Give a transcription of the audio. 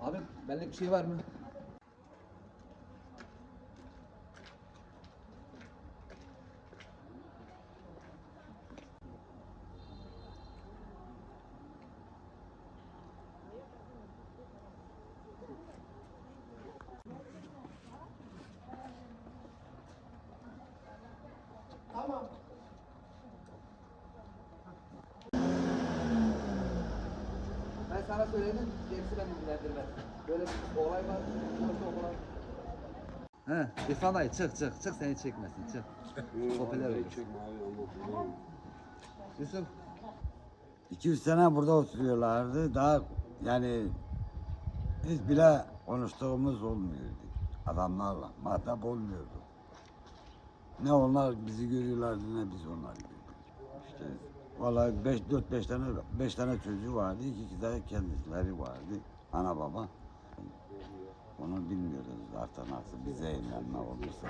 Abi benlik bir şey var mı? Tamam. Sana söyledim, gerisi beni ilgilendirmez. Böyle bir olay var, olay. He, İrfan dayı çık çık, çık seni çekmesin, çık. Popüler olur. Yusuf, 200 sene burada oturuyorlardı. Daha yani biz bile konuştuğumuz olmuyordu. Adamlarla muhatap olmuyordu. Ne onlar bizi görüyorlardı ne biz onları görüyorduk. İşte vallahi 5 4 5 tane 5 tane çocuğu vardı. iki de kendileri vardı. Ana baba. Onu bilmiyoruz zaten nasıl bize evlenme olursa.